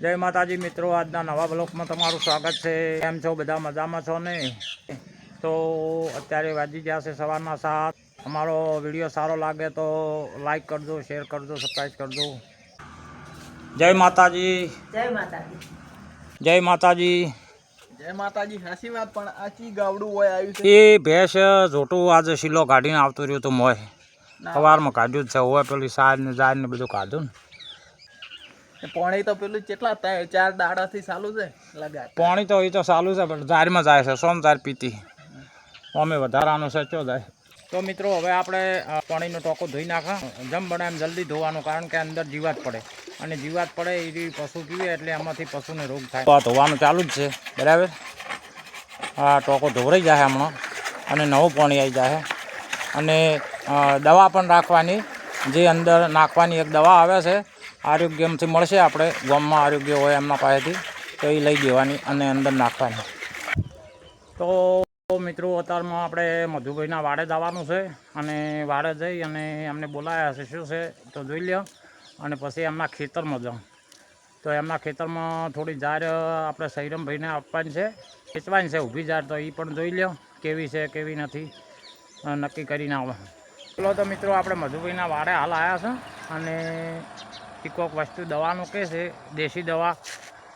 જય માતાજી મિત્રો આજના નવા બ્લોકમાં તમારું સ્વાગત છે. કેમ છો? બધા મજામાં છો ને? તો અત્યારે વાજી ગયા છે સવારના સાત. અમારો વીડિયો સારો લાગે તો લાઈક કરજો શેર કરજો સબસ્ક્રાઈબ કરજો. જય માતાજી. જય માતાજી. જય માતાજી. જય માતાજી હાસી વાત પણ આ ચી ગાવડું હોય આવ્યું છે એ ભેંસ જોટું આજે શીલો કાઢીને આવતું રહ્યું હતું મોય સવારમાં કાઢ્યું જ છે હોય પેલી સાર ને જાર ને બધું કાઢ્યું ને. પોણી તો પેલું કેટલા ચાર દાડાથી ચાલુ છે લગાડ પાણી તો એ તો ચાલુ છે પણ જારમાં જાય છે સોમ જાર પીતી. અમે વધારાનું સચો જાય. તો મિત્રો હવે આપણે પાણીનો ટોકો ધોઈ નાખા. જમ બને એમ જલ્દી ધોવાનું કારણ કે અંદર જીવાત પડે. અને જીવાત પડે એ પશુ પીવે એટલે એમાંથી પશુને રોગ થાય. ધોવાનું ચાલુ જ છે બરાબર? આ ટોકો ધોવરાઈ જાય હમણાં. અને નવું પાણી આવી જાય અને દવા પણ રાખવાની. જે અંદર નાખવાની એક દવા આવે છે આરોગ્યમથી મળશે આપણે ગામમાં આરોગ્ય હોય એમના પાસેથી, તો એ લઈ દેવાની અને અંદર નાખવાની. તો મિત્રો, અત્યારમાં આપણે મધુભાઈના વાડે જવાનું છે અને વાડે જઈ અને એમને બોલાયા છે, શું છે તો જોઈ લ્યો. અને પછી એમના ખેતરમાં જાઉં. તો એમના ખેતરમાં થોડી જાર આપણે સૈરમભાઈને આપવાની છે, વેચવાની છે ઊભી જાર, તો એ પણ જોઈ લ્યો કેવી છે, કેવી નથી. નક્કી કરીને આવે. ચલો તો મિત્રો, આપણે મધુભાઈના વાડે હાલ આવ્યા છે અને એ કોઈક વસ્તુ દવાનું કહે છે દેશી દવા.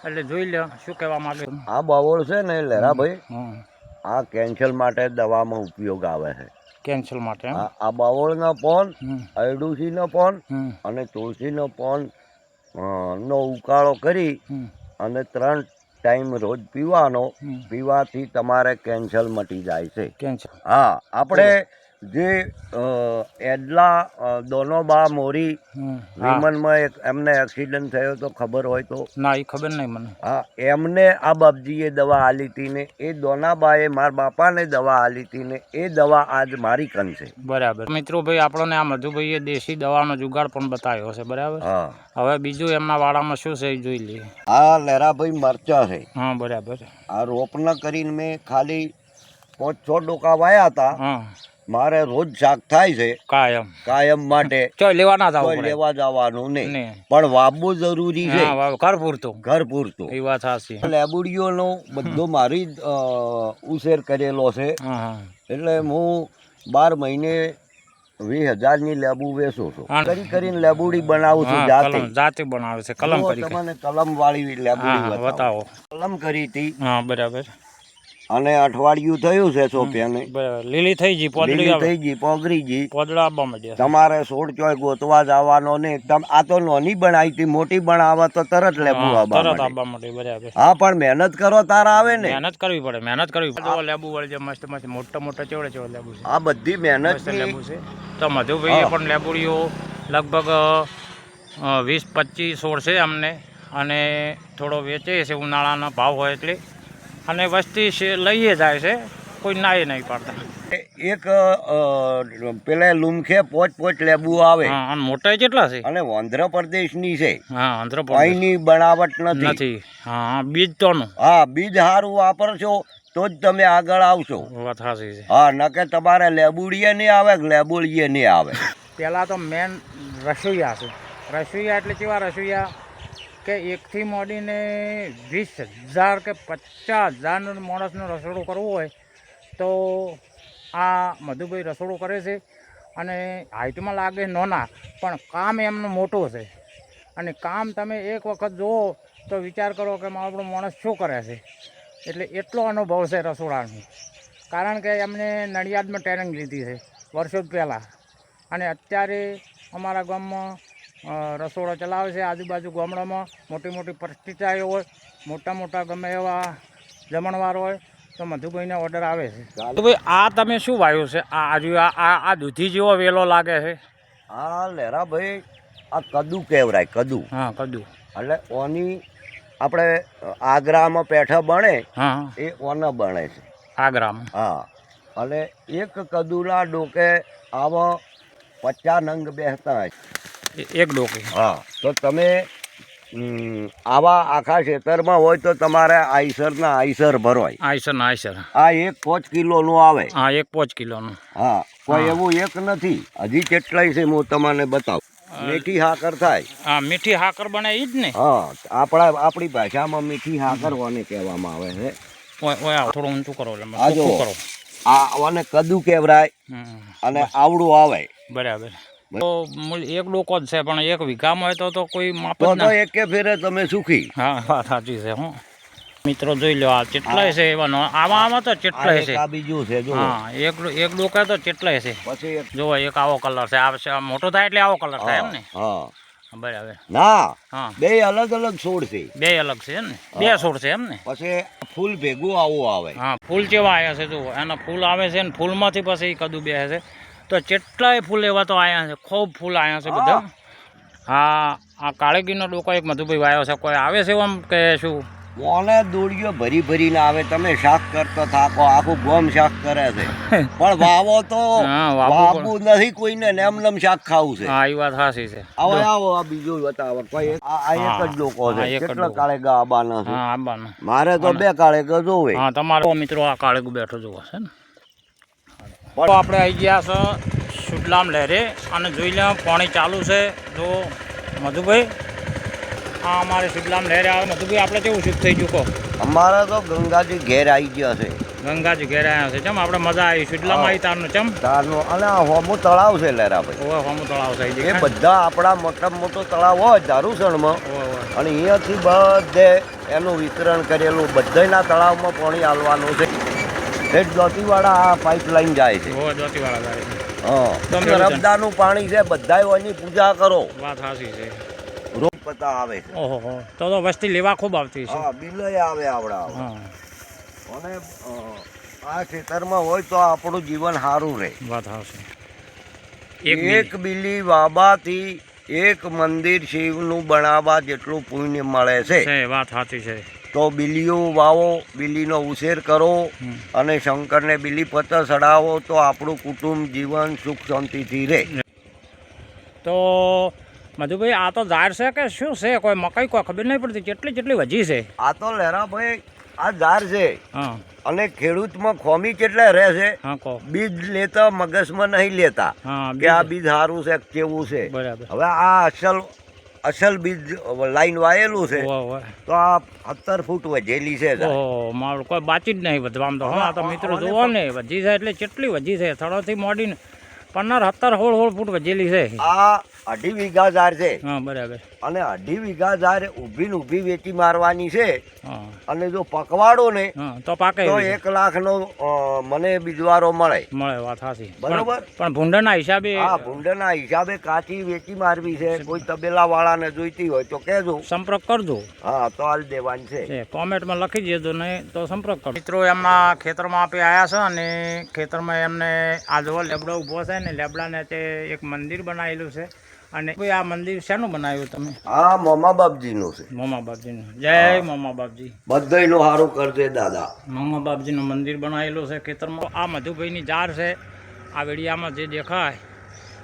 એટલે જોઈ લ્યો શું કહેવા માંગે આ બાવળ છે ને લહેરાભાઈ આ કેન્સર માટે દવામાં ઉપયોગ આવે છે. કેન્સર માટે? આ બાવળનો પોન અરડુસીનો પોન અને તુલસીનો પોન નો ઉકાળો કરી અને ત્રણ ટાઈમ રોજ પીવાનો પીવાથી તમારે કેન્સર મટી જાય છે. કેન્સર હા આપણે જે એડલા દોનો દોનોબા મોરી વિમનમાં એક એમને એક્સિડન્ટ થયો તો ખબર હોય તો. ના એ ખબર નહીં મને. હા એમને આ બાપજીએ દવા આલી હતી ને એ દોનાબાએ મારા બાપાને દવા આલી હતી ને એ દવા આજ મારી કન છે બરાબર. મિત્રો ભાઈ આપણને આ મધુભાઈએ દેશી દવાનો જુગાડ પણ બતાવ્યો છે બરાબર? હા. હવે બીજું એમના વાડામાં શું છે એ જોઈ લઈએ. આ લહેરાભાઈ મરચા છે. હા બરાબર. આ રોપના કરીને મેં ખાલી પાંચ છ ડોકા વાયા હતા. હા. મારે રોજ શાક થાય છે. કાયમ. કાયમ માટે. ચો લેવા જવું લેવા જવાનું નહીં. પણ વાવવું જરૂરી છે. ઘર પૂરતું. ઘર પૂરતું. એ વાત સાચી. લેબુડીઓનો બધો મારી ઉછેર કરેલો છે. એટલે હું બાર મહિને વીસ હજારની લેબુ વેચું છું. કરી કરીને લેબુડી બનાવું છું જાતે. જાતે બનાવે છે. કલમ કરી તમને કલમ વાળી લેબુડી બતાવો. બતાવો. કલમ કરી હતી. હા બરાબર. અને અઠવાડિયું થયું છે સોફિયાને. લીલી થઈ ગઈ પોદળી લીલી થઈ ગઈ પોગરી ગઈ. પોદળા આવવા માંડ્યા તમારે સોળ ચોય ગોતવા જવાનો ને તમ આ તો નોની બનાવી હતી મોટી બનાવવા તો તરત લેબુ આવવા તરત. આવવા માંડે બરાબર. હા પણ મહેનત કરો તારા આવે ને. મહેનત કરવી પડે મહેનત કરવી પડે. લેબુ વળી છે મસ્ત મસ્ત મોટા મોટા ચેવડે ચેવડે લેબુ છે. આ બધી મહેનત છે લેબુ છે. તો મધુભાઈએ પણ લેબુડીઓ લગભગ વીસ પચીસ સોળ છે અમને. અને થોડો વેચે છે ઉનાળાનો ભાવ હોય એટલે. અને વસ્તી લઈએ જાય છે કોઈ નાય નહીં પાડતા. એક પેલા લુમખે પોચ પોચ લેબુ આવે. હા અને મોટા કેટલા છે? અને આંધ્રપ્રદેશની છે. આંધ્ર અહીંની બનાવટ નથી. નથી. હા બીજ તો હા બીજ સારું વાપરશો તો જ તમે આગળ આવશો. હા ન કે હા નકે તમારે લેબુડીએ નહીં આવે લેબુડીએ નહીં આવે. પેલા તો મેન રસોઈયા છે. રસોઈયા એટલે કેવા રસોઈયા? કે એકથી મોડીને વીસ હજાર કે પચાસ હજારનું માણસનું રસોડું કરવું હોય તો આ મધુભાઈ રસોડું કરે છે અને હાઇટમાં લાગે નોના પણ કામ એમનું મોટું છે. અને કામ તમે એક વખત જુઓ તો વિચાર કરો કે આપણો માણસ શું કરે છે? એટલે એટલો અનુભવ છે રસોડાનો. કારણ કે એમને નડિયાદમાં ટ્રેનિંગ લીધી છે, વર્ષો પહેલાં. અને અત્યારે અમારા ગામમાં રસોડો ચલાવે છે. આજુબાજુ ગામડામાં મોટી મોટી પરિસ્થિતિઓ હોય મોટા મોટા ગમે એવા જમણવાર હોય તો મધુભાઈને ઓર્ડર આવે છે. તો ભાઈ આ તમે શું વાયું છે? આ આજુ આ આ દૂધી જેવો વેલો લાગે છે. આ લેરાભાઈ આ કદુ કહેવરાય કદુ. હા કદુ. એટલે ઓની આપણે આગ્રામાં પેઠા બણે એ ઓના બણે છે. આગ્રામાં. હા. અને એક કદુના ડોકે આવા પચાસ નંગ બેસતા એ- એક ડોકી. હા તો તમે આવા આખા ખેતરમાં હોય તો તમારે આઈસરના આઈસર ભરવાય. આયસર ના આયસર આ એક પોચ કિલોનું આવે. હા એક પોચ કિલોનું. હા કોઈ એવું એક નથી. હજી કેટલાય છે હું તમને બતાવું. મીઠી હાકર થાય. હા મીઠી હાકર બને ઈ જ ને. હા આપણા આપણી ભાષામાં મીઠી હાકર કોને કહેવામાં આવે છે? થોડું ઊંચું કરો એટલે કરો. આ કદુ કહેવાય અને આવડું આવે. બરાબર. એક ડોકો જ છે પણ એક વીઘામાં હોય તો તો કોઈ માપ જ ના. એકે ફેરે તમે સુખી. હા વાત સાચી છે હું. મિત્રો જોઈ લો આ ચેટલાય છે એવા નો- આમાં આમાં તો ચેટલાય એક છે. આ બીજું છે જો હા એક એક ડોકા તો ચેટલાય છે. પછી જો એક આવો કલર છે. આ મોટો થાય એટલે આવો કલર થાય એમ ને? હા બરાબર. ના હા. બે અલગ અલગ છોડ છે. બે અલગ છે એમ ને? બે છોડ છે એમ ને? પછી ફૂલ ભેગું આવું આવે. હા ફૂલ કેવા આવ્યા છે જો એના ફૂલ આવે છે ને ફૂલમાંથી પછી કદુ બે છે. તો કેટલાય ફૂલ એવા તો આવ્યા છે. ખૂબ ફૂલ આવ્યા છે બધા. હા. આ કાળેગીનો ડોકો એક મધુભાઈ વાયો છે. કોઈ આવે છે આમ કે શું? બોલે દોડીઓ ભરી ભરીને આવે. તમે શાક કરતો થાકો આખું ગોમ શાક કરે છે. પણ વાવો તો વાવો નથી કોઈને ને એમ નેમ શાક ખાવું છે. હા એ વાત સાચી છે. આવો આવો આ બીજું બતાવો. કોઈ આ એક જ લોકો છે. કેટલા લોકો. કાળે ગા આબાના છે? આબાના. મારે તો બે કાળે ગા જોવે. હા તમારો મિત્રો આ કાળેગુ બેઠો જોવા છે ને? આપણે આવી ગયા છે સુડલામ લહેરે અને જોઈ લે પાણી ચાલુ છે. જો મધુભાઈ આ અમારે સુડલામ લહેરે આવે. મધુભાઈ આપણે કેવું શુદ્ધ થઈ ચૂકો અમારે તો ગંગાજી ઘેર આવી ગયા છે. ગંગાજી ઘેર આવ્યા છે. ચમ આપણે મજા આવી. સુડલામાં આવી તારનું ચમ? તારનું. અને આ હોમું તળાવ છે લેરાભાઈ ઓવે હોમું તળાવ થઈ એ બધા આપણા મોટા મોટો તળાવ હોય દારૂસણમાં અને અહીંયાથી બધે એનું વિતરણ કરેલું. બધાના તળાવમાં પાણી હાલવાનું છે. એ દોતીવાળા આ પાઇપલાઇન જાય છે. ઓ જ્યોતિવાળા જાય હા. છે. પાણી છે બધાય એની પૂજા કરો. વાત સાચી છે. રોગ પતા આવે છે. ઓહો તો તો વસ્તી લેવા ખૂબ આવતી છે. હા બિલોય આવે આવડા અને આ ખેતરમાં હોય તો આપણું જીવન સારું રહે. વાત સાચી એક બિલી વાબાથી એક મંદિર શિવનું બનાવવા જેટલું પુણ્ય મળે છે. વાત સાચી છે. તો બિલીઓ વાવો બિલીનો ઉછેર કરો અને શંકરને બિલી પત્ર ચડાવો તો આપણું કુટુંબ જીવન સુખ શાંતિથી રહે. તો મધુભાઈ આ તો ઝાડ છે કે શું છે? કોઈ મકાઈ કોઈ ખબર નહીં પડતી. કેટલી કેટલી વજી છે? આ તો લહેરાભાઈ આ ઝાડ છે. અને ખેડૂતમાં ખોમી કેટલા રહે છે? બીજ લેતા મગજમાં નહીં લેતા કે આ બીજ- સારું છે કેવું છે. બરાબર. હવે આ અસલ અસલ બીજ લાઈન વાયેલું છે. તો આ સત્તર ફૂટ વધેલી છે મારું કોઈ બાચી જ નહીં વધવામાં તો હા તો મિત્રો જુઓ ને વધી છે એટલે કેટલી વધી છે. થળોથી મોડીને પંદર સત્તર સોળ સોળ ફૂટ વધેલી છે. આ અઢી વીઘા ઝાડ છે. હા બરાબર. અને અઢી વીઘા ઝાડ ઊભી ને ઊભી વેચી મારવાની છે. અને જો પકવાડો ને હા તો પાકે તો એક લાખ નો મને બીજવારો મળે. મળે વાત સાચી. બરોબર. પણ- ભૂંડના હિસાબે આ ભૂંડના હિસાબે કાચી વેચી મારવી છે. કોઈ તબેલા વાળાને જોઈતી હોય તો કહેજો. સંપર્ક કરજો. હા તો હાલ દેવાની છે. છે કોમેન્ટમાં લખી દેજો ને તો સંપર્ક કરો. મિત્રો એમના ખેતરમાં આપી આવ્યા છે અને ખેતરમાં એમને આ જો લેબડો ઊભો છે ને લેબડાને તે એક મંદિર બનાવેલું છે. અને ભાઈ આ મંદિર શેનું બનાવ્યું તમે? આ મોમા બાપજીનું છે. મોમા બાપજીનું. જય મોમા બાપજી. બધાયનું સારું કરજે દાદા. મોમા બાપજીનું મંદિર બનાવેલું છે ખેતરમાં. આ મધુભાઈની જાર છે. આ વેડિયામાં જે દેખાય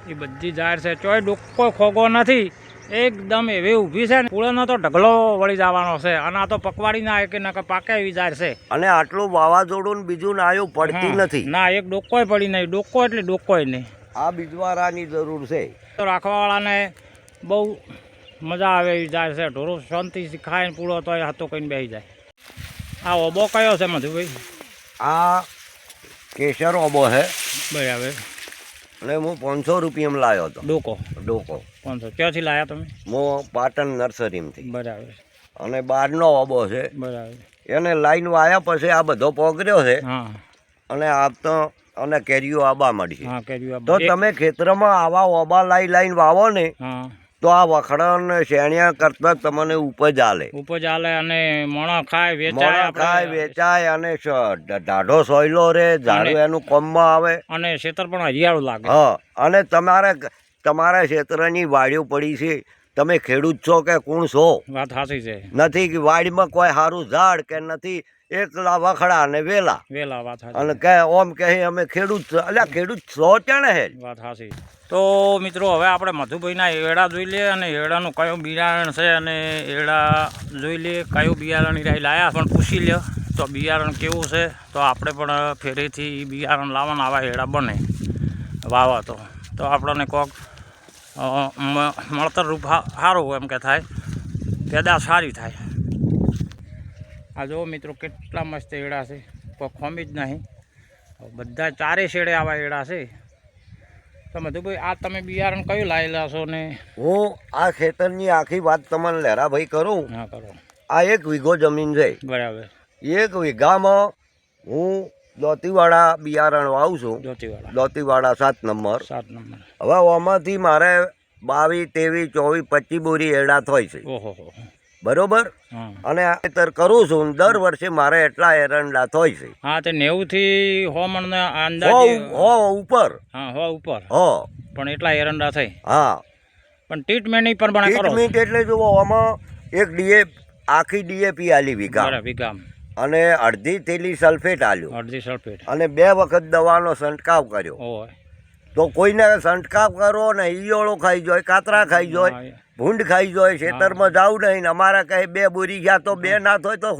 એ બધી જાર છે. ચોય ડોકો ખોગો નથી. એકદમ એવી ઊભી છે ને પૂળનો તો ઢગલો વળી જવાનો છે. અને આ તો પકવાડી ના કે નકર પાકે એવી ઝાડ છે. અને આટલું વાવાઝોડું ને બીજું આવ્યું પડતી નથી. ના એક ડોકોય પડી નહીં. ડોકો એટલે ડોકોય નહીં. આ બીજવારાની જરૂર છે. તો રાખવાવાળાને બહુ મજા આવે એવી જાય છે. ઢોરો શાંતિથી ખાઈને પૂળો તો હાથો કહીને બેસી જાય. આ ઓબો કયો છે મધુભાઈ? આ કેસર ઓબો છે. બરાબર. અને હું પાંચસો રૂપિયામાં લાવ્યો હતો. ડોકો? ડોકો. પાંચસો. ક્યાંથી લાયા તમે? હું પાટણ નર્સરીમાંથી. બરાબર. અને બારનો ઓબો છે. બરાબર. એને લાઈન વાયા પછી આ બધો પોગર્યો છે. અને આ આપતો અને કેરીઓ આબા મળી તો તમે ખેતરમાં આવા ઓબા લાઈ લાઈન વાવો ને તો આ વખડા ને શેણિયા કરતા તમને ઉપજ આલે. ઉપજ આલે અને મોણો ખાય વેચાય ખાય વેચાય અને ઢાઢો સોયલો રે ઝાડુ એનું કોમમાં આવે. અને ખેતર પણ હરિયાળું લાગે. હા અને તમારે તમારા ક્ષેત્રની વાડીઓ પડી છે તમે ખેડૂત છો કે કોણ છો? વાત સાચી છે. નથી કે વાડીમાં કોઈ સારું ઝાડ કે નથી એકલા વખડા અને વેલા. વેલા વાત અને કે ઓમ કહે અમે ખેડૂત એટલે અલ્યા ખેડૂત છો ત્યાં હે? વાત સાચી. તો મિત્રો હવે આપણે મધુભાઈના એડા જોઈ લઈએ અને એડાનું કયું બિયારણ છે અને એડા જોઈ લઈએ કયું બિયારણ રાહી લાયા. પણ પૂછી લ્યો તો બિયારણ કેવું છે? તો આપણે પણ ફેરીથી બિયારણ લાવવાના આવા એડા બને. વાવા તો તો આપણને કોક અ, રૂપ સારું એમ કે થાય. પેદાશ સારી થાય. આ જુઓ મિત્રો કેટલા મસ્ત એડા છે. કોઈ ખોમી જ નહીં. બધા ચારે શેડે આવા એડા છે. તો મધુભાઈ આ તમે બિયારણ કયું લાવેલા છો ને? હું આ ખેતરની આખી વાત તમને લહેરાભાઈ કરું. હા કરો. આ એક વીઘો જમીન છે. બરાબર. એક વીઘામાં હું દોતીવાળા બિયારણ વાવું છું. દોતીવાડા. સાત નંબર. સાત નંબર. હવે આમાંથી મારે બાવીસ ત્રેવીસ ચોવીસ પચીસ બોરી એડા થાય છે. બરોબર? અને ખેતર કરું છું દર વર્ષે મારે એટલા એરંડા થાય છે. હા તે નેવુંથી હો મણ અંદાજે હો ઉપર. હા હો ઉપર. હો. પણ એટલા એરંડા થઈ. હા. પણ ટ્રીટમેન્ટ પણ ટ્રીટમેન્ટ એટલે જુઓ આમાં એક ડીએ આખી ડીએપી આલી વીઘા વીઘામ. અને અડધી થેલી સલ્ફેટ આલ્યું. અડધી સલ્ફેટ. અને બે વખત દવાનો છંટકાવ કર્યો. તો કોઈને છંટકાવ કરો ને ઈયળો ખાઈ જાય કાતરા ખાઈ જાય ભૂંડ ખાઈ જાય ખેતરમાં જાવ નહીં ને અમારા કહે બે બોરી ગયા તો બે ના થાય તો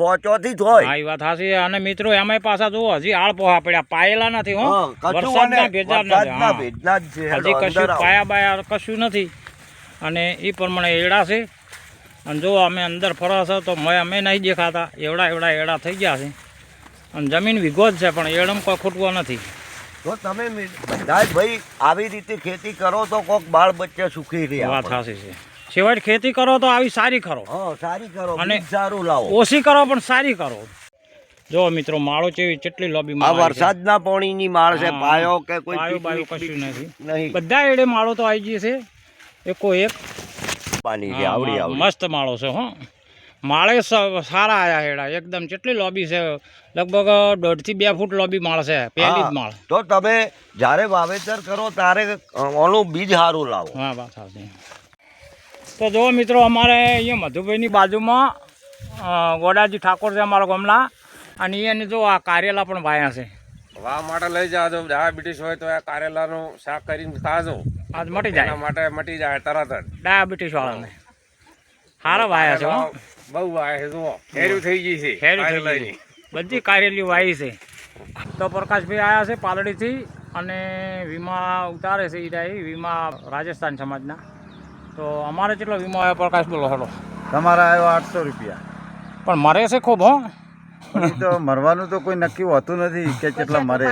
જ હોય. હા વાત હાચી. અને મિત્રો એમાંય પાછા જુઓ હજી આળ પોહા પડ્યા. પાયેલા નથી હો. વરસાદના ભેજા નથી. હજી કશું પાયા બાયા કશું નથી. અને એ પ્રમાણે એડા છે. અને જો અમે અંદર ફરો છો તો મેં અમે નહીં દેખાતા. એવડા એવડા એડા થઈ ગયા છે. અને જમીન વિગો જ છે પણ એડમ કોઈ ખૂટવો નથી. તો તમે બધા ભાઈ આવી રીતે ખેતી કરો તો કોક બાળ બચ્ચે સુખી રહ્યા વાત. સાચી છે. સિવાય ખેતી કરો તો આવી સારી કરો. હા સારી કરો અને- સારું લાવો. ઓછી કરો પણ સારી કરો. જો મિત્રો માળો ચેવી કેટલી લોબી આ વરસાદના પાણીની માળ છે પાયો કે કોઈ પાયો બાયો કશું નથી. બધા એડે માળો તો આવી ગઈ છે. એકો એક. પાણી છે આવડી આવડી. મસ્ત માળો છે હો. માળે સારા આયા હેડા એકદમ કેટલી લોબી છે લગભગ દોઢથી બે ફૂટ લોબી માળ છે પહેલી જ માળ. તો તમે જ્યારે વાવેતર કરો ત્યારે ઓનું બીજ સારું લાવો. હા વાત સાચી. તો જો મિત્રો અમારે અહીંયા મધુભાઈની બાજુમાં ગોડાજી ઠાકોર છે અમારા ગામના અને એને જો આ કારેલા પણ વાયા છે. વાહ માટે લઈ જાજો ડાયાબિટીસ હોય તો આ કારેલાનું શાક કરીને ખાજો. આજ મટી એના જાય માટે મટી જાય તરત જ. ડાયાબિટીસ વાળાને. સારા વાયા છે હો. બહુ વાયા છે જુઓ. ખેર્યું થઈ ગઈ છે હેરી થઈ ગઈ. બધી કારેલી વાઈ છે. તો પ્રકાશભાઈ આવ્યા છે પાલડીથી અને વીમા ઉતારે છે એ રહ્યા વીમા રાજસ્થાન સમાજના. તો અમારે કેટલો વીમો આવ્યો પ્રકાશ બોલો હેલો. તમારા આવ્યો આઠસો રૂપિયા. પણ મારે છે ખૂબ હો. તો મરવાનું તો કોઈ નક્કી હોતું નથી કે કેટલા મરે.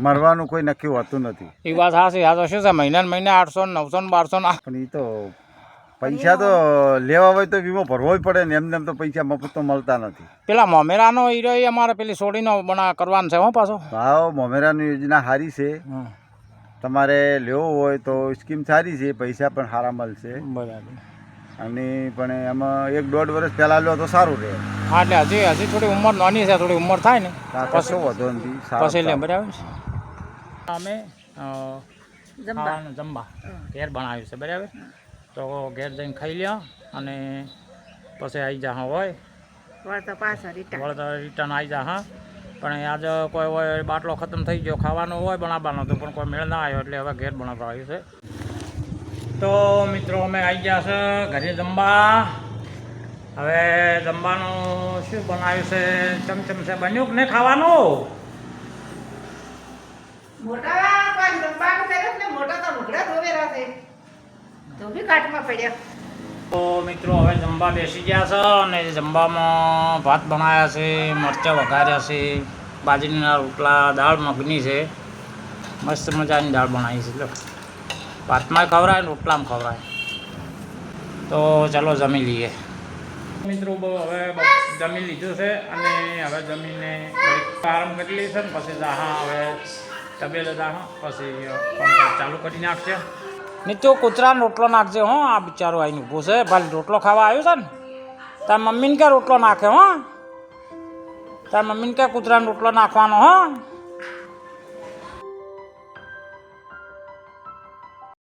મરવાનું કોઈ નક્કી હોતું નથી. એ વાત હાસી યાદ તો શું છે મહિના મહિને આઠસો ને નવસો ને બારસો ને પણ એ તો પૈસા તો લેવા હોય તો વીમો ભરવો જ પડે ને એમને એમ તો પૈસા મફત તો મળતા નથી. પેલા મોમેરાનો હીરો એ અમારે પેલી સોડીનો બના કરવાનો છે હો પાછો. હા મોમેરાની યોજના સારી છે. તમારે લેવો હોય તો સ્કીમ સારી છે પૈસા પણ સારા મળશે. બરાબર. અને પણ એમાં એક દોઢ વર્ષ પહેલાં લો તો સારું રહે. હા એટલે હજી હજી થોડી ઉંમર નાની છે થોડી ઉંમર થાય ને. કશો વધો નથી પછી લે બરાબર છે. અમે જમવા. ઘેર બનાવ્યું છે બરાબર? તો ઘેર જઈને ખાઈ લ્યો અને પછી આવી જા હા હોય. વળતા પાછા રિટર્ન વળતર રિટર્ન આવી જા હા. પણ આજે કોઈ હોય બાટલો ખતમ થઈ ગયો ખાવાનો હોય બનાવવાનો તો પણ કોઈ મેળ ના આવ્યો એટલે હવે ઘેર બનાવવા આવ્યું છે. તો મિત્રો અમે આવી ગયા છે ઘરે જમવા. હવે જમવાનું શું બનાવ્યું છે? ચમચમ છે. બન્યું કે નહીં ખાવાનું? તો મિત્રો હવે જમવા બેસી ગયા છે અને જમવામાં ભાત બનાવ્યા છે મરચાં વઘાર્યા છે બાજરીના રોટલા દાળ મગની છે. મસ્ત મજાની દાળ બનાવી છે. ભાતમાં ખવડાય ને રોટલામાં ખવડાય. તો ચાલો જમી લઈએ. મિત્રો બહુ હવે જમી લીધું છે અને હવે જમીને આરામ કરી લઈશું ને પછી જાહા હવે તબેલે જાહા પછી ચાલુ કરી નાખશે. મિત્રો કૂતરાનો રોટલો નાખજે હો આ બિચારો આવીને ઊભો છે. ભાઈ રોટલો ખાવા આવ્યો છે ને? તાર મમ્મીને કે રોટલો નાખે હો? તાર મમ્મીને કે કૂતરાનો રોટલો નાખવાનો હો?